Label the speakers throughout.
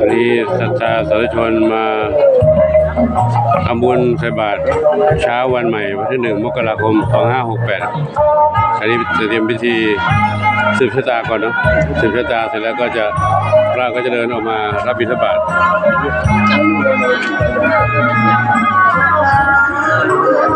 Speaker 1: วันนี้ศรัทธาสาธุชนมาทำบุญใส่บาตรเช้าวันใหม่ วันที่หนึ่งมกราคม 2568อันนี้จะเตรียมพิธีสืบชะตาก่อนเนาะสืบชะตาเสร็จแล้วก็จะพระก็จะเดินออกมารับบิณฑบาต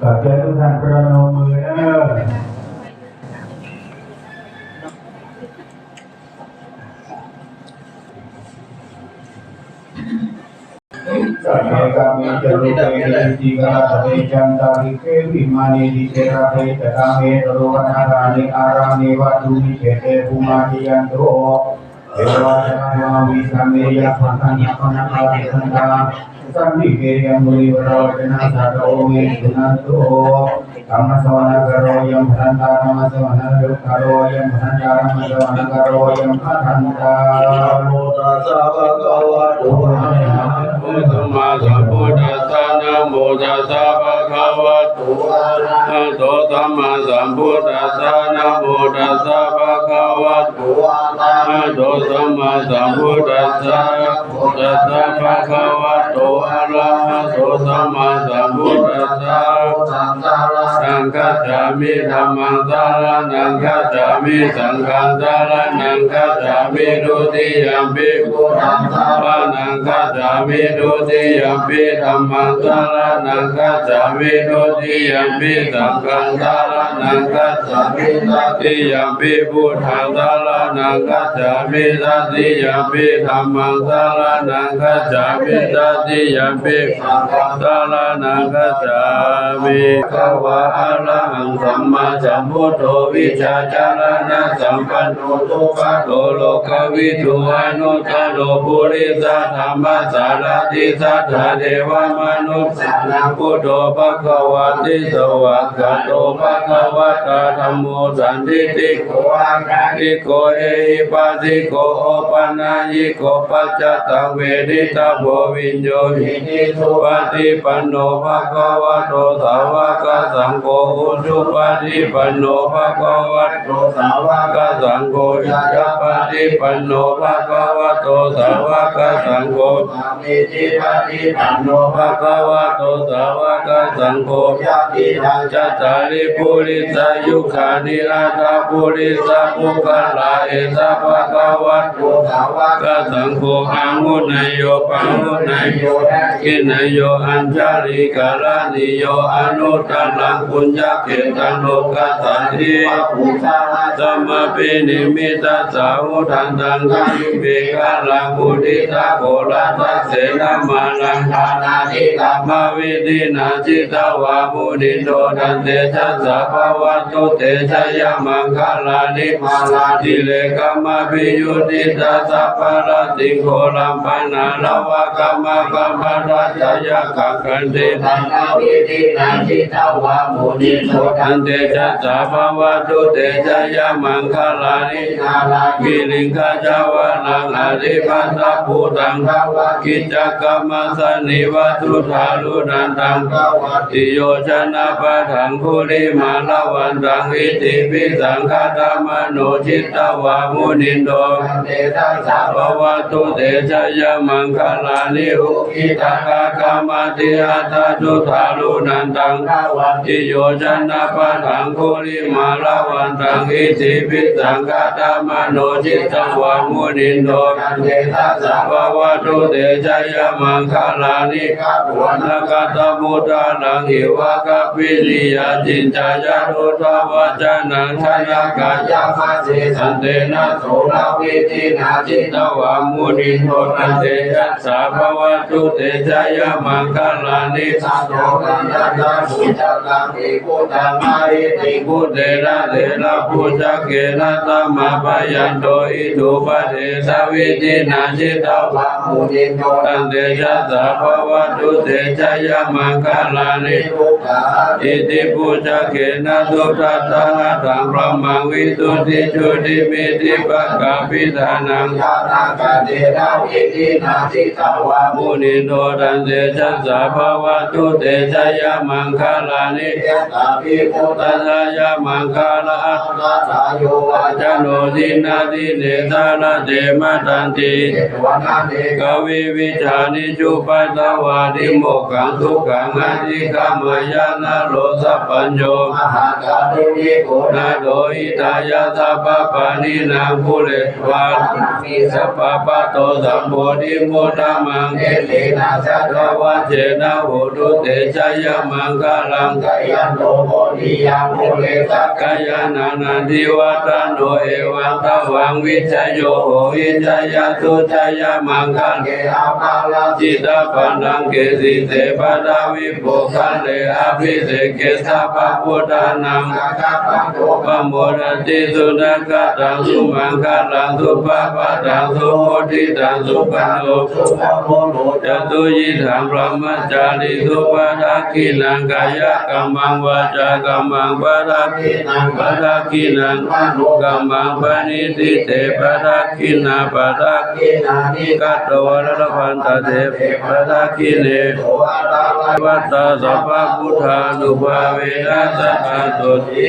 Speaker 2: ขอเชิญทุกท่านประนมมือเด้อสัพเพกามิจรุเตวิจิกาตเตจันตาริเกวิมานีดิเทระเทตกาเมตโรวนารานิอารานิวัตุมิเขเตภูมานิยันโต เอวานาวิสัมเมยะปัญญาปนาภาเสันตาสัมมิเกยมุริวรวจนะสัตโอเมตุนันโตธรรมสวนาคโรยมพันตารม
Speaker 1: สวนาคโรยมพันตารมสวนา
Speaker 2: คโรยมพันตาโม
Speaker 3: ตั
Speaker 1: ส
Speaker 3: สะภะคะวะโตอะระหะ
Speaker 2: พุทธ
Speaker 1: มาสัพพุทธัสสะนะโมตัสสะภะคะวะโตอะระหะโตสัมมาสัมพุทธัสสะนะโมตัสสะภะคะวะโตอะระหะโตสัมมาสัมพุทธัสสะตัสสะภะคะวะโตอะระหะโตสัมมาสัมพุทธัสสะสังฆั จฉามิธัมมังสารนังคัจฉามิสังฆังสารนังคัจฉามิดุติยัมปิพุทธังสารนังคัจฉามิดุติยัมปิธัมมังสารนังคัจฉามิดุติยัมปิสังฆังสาร นังคัจฉามิตัตติยัมปิพุทธังสารนังคัจฉามิตัตติยัมปิธัมมังสารนังคัจฉามิตัตติยัมปิสังฆังสารนังคัจฉามิภวะอะระหังสัมมาสัมพุทโธวิชาจารณะสัมปันโนตุปะโตโลกวิทูอนุตตโลปุริสธรรมสารติสัทธาเทวมนุษย์สานังพุทโธภะคะวะติสวะกะโตภะคะวะตาธัมโมสันติติโกอังคิโกเอหิปัสสิโกโอปันนิโกปัจจตังเวทิตาโพวิญโยหิติสุปฏิปันโนภะคะวะโตสาวกสังโฆอุชุปฏิปันโนภะคะวะโตสาวกสังโฆยัจจปฏิปันโนภะคะวะโตสาวกสังโฆสามิจิปฏิปันโนภะคะวะโตสาวกสังโฆยะติทังจัตตาริปุริสายุขานิราตาปุริสาปุคลาเอสะภะคะวะโตสาวะกสังโฆอังุนโยปังุนโยกินโยอัญชาลิกาลานิโยอนุตตรังปุญญเกตังโลกัสสันติสัมมาปินิมิตาสาวุทันตังคัมเบกาลังบุติตาโกรัสสะเสนามาลังทานาทิกามวิตินาจิตาวามุนิโตทันเตชัสสะวะตุเตชยมังคลานิมาลาทิเลกัมมปิยุติตาสัพพะระติโกลัมปนาลวะกัมมะกัมมะรัจยะกังกันเตทันวิตินาจิตาวามุนิโตทันเตชัสสะภวะตุเตชยมังคลานินาลากิลิงกาจาวนังอริปัสสะภูตังกิจกรรมสนิวัตุทารุนันตังติโยชนะปะทังคุริมาลลวันตังอิติปิสังฆตมโนจิตตวามุนินโดเตตัสสะภวะตุเตชะยมังคลานิอุกิตากากามติอัตตุทารุนันตังวันติโยชนะปะทังคุริมาลวันตังอิติปิสังฆตมโนจิตตวามุนินโดเตตัสสะภวะตุเตชะยมังคลานิกาปุณกตมุตานังหิวะกปิลิยาจินจายะรุทวจนังชยากายามาเสสันเตนะโสลาวิตินาจิตวามุนิโทนันเตยัสสะภวตุเตชยมังคลานิสัตโตกัญญาตาสุจตังอิพุตังมาอิติพุเตระเตระพุจักเกนะตัมมาปยันโตอิทุปะเทสวิตินาจิตวามุนิโทนันเตยัสสะภวตุเตชยมังคลานิทุกขาอิติพุจักเกนะตุตัตตะตังพระมังวิตุติจุติมิติปะกาปิธานังยานังกะเดนะวิตินาจิตาวามุนิโทตันเตชัสสะภวะตุเตชะยะมังคลานิยะตาภิพุตตะยะมังคลาอัตตาโยวาจโนทินาทิเนตาลเตมะตันติกวิวิชานิจุปัตตวาดิโมกังทุกขังอธิกามายานาโลสัพพัญโยมหาการุณิโกนาโดอิตายาสัพพปานินางภูเลวานสัพพปะโตสัมโพธิโมตามังเอเลนะสัตวะเจนะโหตุเตชะยมังคลังกายันโตโพธิยาภูเลสักกายานานันทิวัตโนเอวังตวังวิชยโยโหวิชยตุชยมังคันเกอาภาลจิตาปันังเกสิเตปะดาวิโภคันเลอภิเสกสัพพะพุทธานังปะโมรติสุนักตังสุมังคลังสุปะปะตังสุโมทิตังสุปันโนจตุยิถังพระมัจจาริสุปะทักขินังกายกรรมังวาจากรรมังปะทักขินังปะทักขินังกรรมังปณิติเตปะทักขินาปะทักขินานิกัตตวรลพันตเตปะทักขิเนวัตตาสัพพะพุทธานุภาเวนะสัพพะตุติ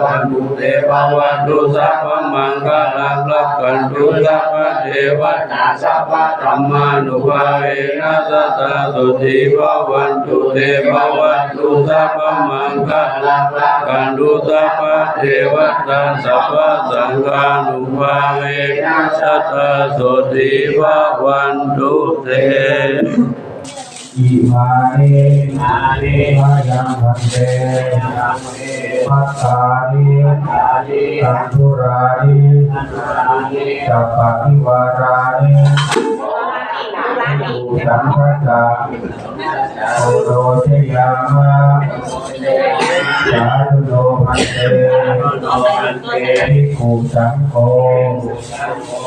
Speaker 1: วันตุเตภวันตุสัพพมังคลังรักขันตุสัพพเทวตาสัพพะธรรมานุภาเวนะสัตตาตุติภวันตุเตภวันตุสัพพมังคลังรักขันตุสัพพเทวตาสัพพะสังฆานุภาเวนะสัตตาตุติภวันตุเต
Speaker 2: อิมานิมานิมายังพันเตปัตตานิตันทุรานิสัพพะนิวารานิสังฆตาโอโรชยามะสาธุโนพันเตภิกขุสังโฆ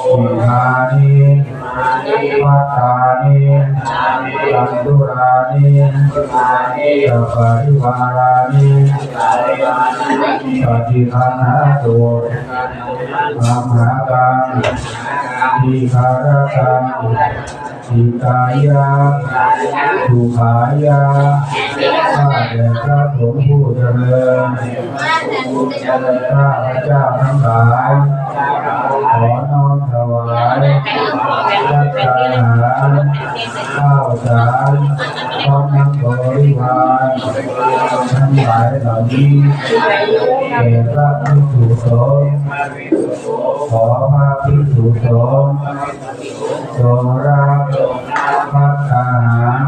Speaker 2: อิมานิ ปัตตานิตันทุรานิสัพพะนิวารานิปฏิคันหาตุอัมหากังทีคารกังทีกายาสุขายาข้าแต่พระสงฆ์ผู้เจริญข้าพระเจ้าทั้งหลายขอน้อม ข้าวสารพร้อมทั้งบริวารทั้งหลายเหล่านี้แก่พระภิกษุสงฆ์ขอพระภิกษุสงฆ์จงรับพระทหาร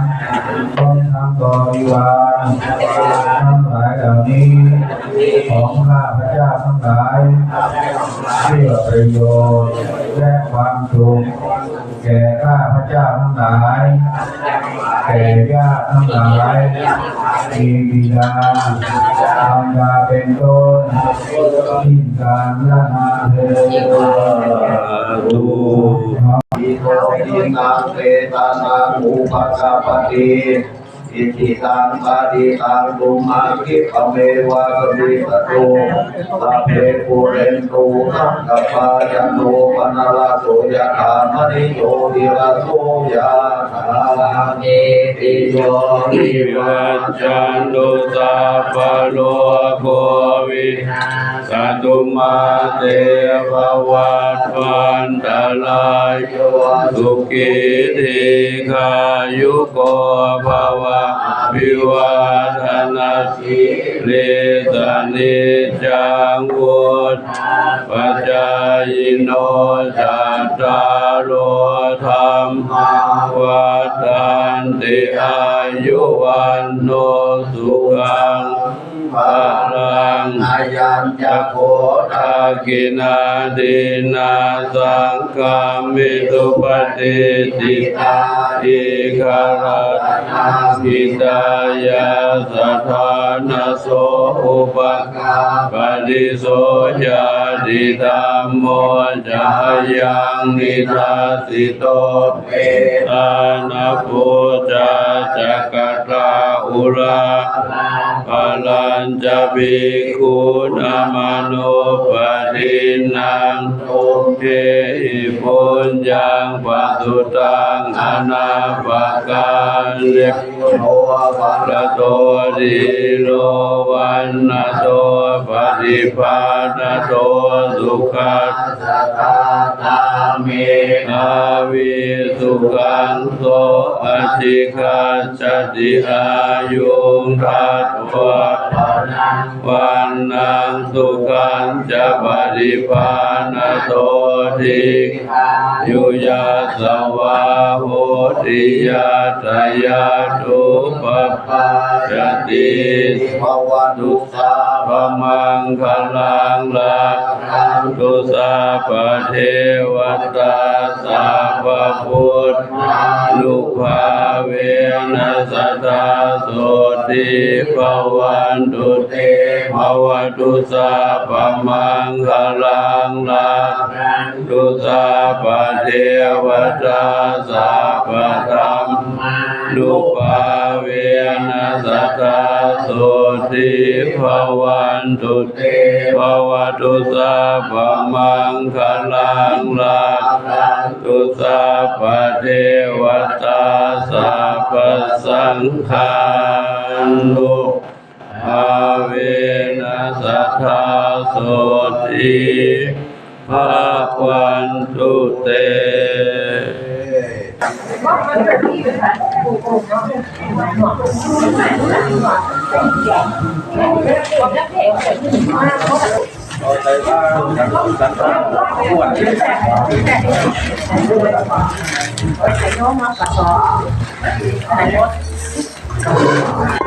Speaker 2: พร้อมทั้งบริวาร ทั้งหลายเหล่านี้ของข้าพระเจ้าทั้งหลายเพื่อประโยชน์และความสุขแก่ข้าพระเจ้าทั้งหลายแก่ญาติทั้งหลายมีบิดาธรรดาเป็นต้นทิ้นการละนาเถิด
Speaker 3: อิโตทินังเตตานังอุปกาปติ อิทิตังปะติตังตุมาคิปเมวะกมิตโตสัพเพปุเรนตุสังกปายันโนปนลาโสยะธามณิโยติระโสยะธานิติโยนิ
Speaker 1: วั
Speaker 3: จ
Speaker 1: จั
Speaker 3: นตุ
Speaker 1: ตุสัพพะโลกโควิสัตุมาเตภวัตวันตรายโยสุขิธิขายุโกภวาะวิวาทนาสิเลสนิจังวุฒปัจจายโนจัตตารโลธรรมวัฏันติอายุวันโนสุขัง ภ
Speaker 3: ปังอายัญจะโคทา
Speaker 1: กินาดินาสังกามิตุปฏิติตาอิคารานากิตายาสัทธานาโสอุปกาปฏิโสยาดิธรรมโมจายังนิทัสิโตเวตานาปุจาจักตาอุราปาลัญจะภิกขุนามโนปฏินังตุเทหิปุญญังปัสสุตังอนาปการเร
Speaker 3: โนภะ
Speaker 1: ระโตดิโลวันนะโตปฏิภาณโตสุขัส
Speaker 3: สัทธาตาเม
Speaker 1: อาวิสุขังโสอธิคัจติอายุงทัตวะ วันนังสุขันจะปฏิภาณโตทิยุยาสวาโหติยาตยาตุปปาจติ
Speaker 3: ภวตุสา
Speaker 1: พมังคลังลาตุสาปเทวตาสาปพุทธลูกภาเวนัสตาโสติภวันตุเตภวตุสาปมังคลังลาคันตุสาปเทวตาสาปธรรมลูกภาเวนัสตาโสติภวันตุเตภวตุสาปมังคลังลาคันตุสาปเทวตาสาปสังฆา นุภาเวนัสตาโสติภวันตุเต
Speaker 4: ปีใ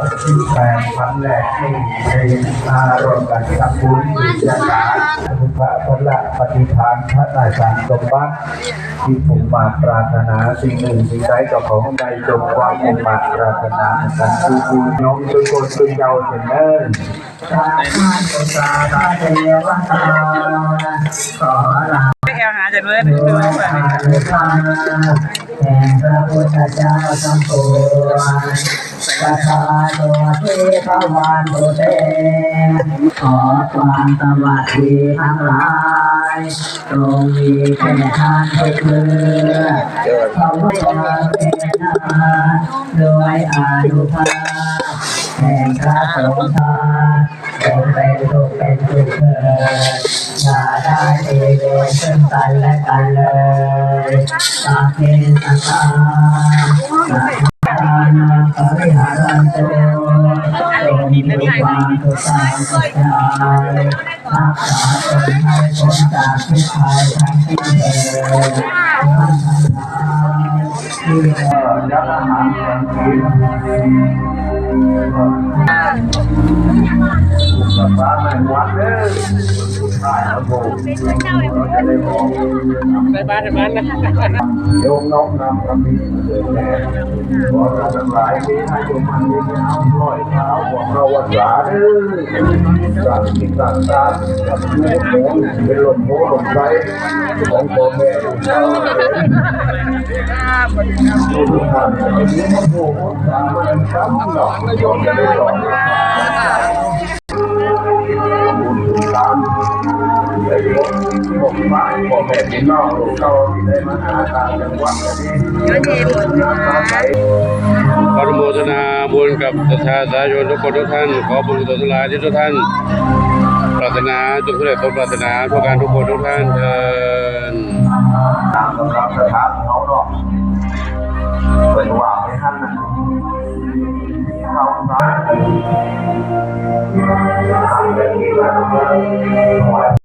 Speaker 4: แปดพันแรกที่ได้มารวมกันทำบุญจักกาพระพละปฏิทานพระราชาสมบัติที่ผมมาปรารถนาสิ่งหนึ่งสิ่งใดก็ของใดจงความมุ่งมั่นปรารถนากันทุกคนน้องทุกคนทุกเยาวเสนอสาธุสาธุเทวตาขอลา
Speaker 5: ไปแอลหาจากเดือ
Speaker 4: ดผาแห่งพระพุทธเจ้าสัมปูสัทธาตัวเทพวันตุเตขอความสวัสดีทั้งหลายจงมีแก่ท่านทุกเมื่อขอพระเป็นนาโดยอนุภาพ แห่งพระสงฆ์ทานจงเป็นสุขเป็นสุขเถิดอย่าได้มีเวรซึ่งกันและกันเลยตาเพสัตตาสัทธานาปริหารันโตจงมีความสุขสามสุขใจรักษาตนให้พ้นจากทุกภัยทั้งสิ้นเถิด ท่านทั้งหลายที่ยักษ์อาหารสังกินฟ้าแม่วัดเด้อ ใช่ครับผมเราจะได้มอง
Speaker 5: ไปบ้านไปบ้านนะ
Speaker 4: โยมน้องนำกำมีเดินแน่ขอเราทั้งหลายมีให้โยมมันมีน้ำร้อยเท้าบอกเราวัดสาเด้อสั่งกินสั่งตามกับแม่โขงเป็นลมโพลมไรของพ่อแม่ลูกเจ้าลูกท่านจะเป็นลูกโพสามวันซ้ำหนอกโยมจะได้สอน ได้ยกพวกบ้านพ่อแม่พี่น้องลูกเต้าที่ได้มาหาตามจังหวัดนี้น้ำตาไหล
Speaker 1: ขออนุโมทนาบุญกับประชาชนทุกคนทุกท่าน ขอบุญกุศลทั้งหลายที่ทุกท่านปรารถนาจงสำเร็จสมปรารถนาทุกการทุกคนทุกท่านเถิด
Speaker 3: ตามกำลังสถานเขาเนาะเป็นว่าให้ท่านนะ
Speaker 5: Thank you.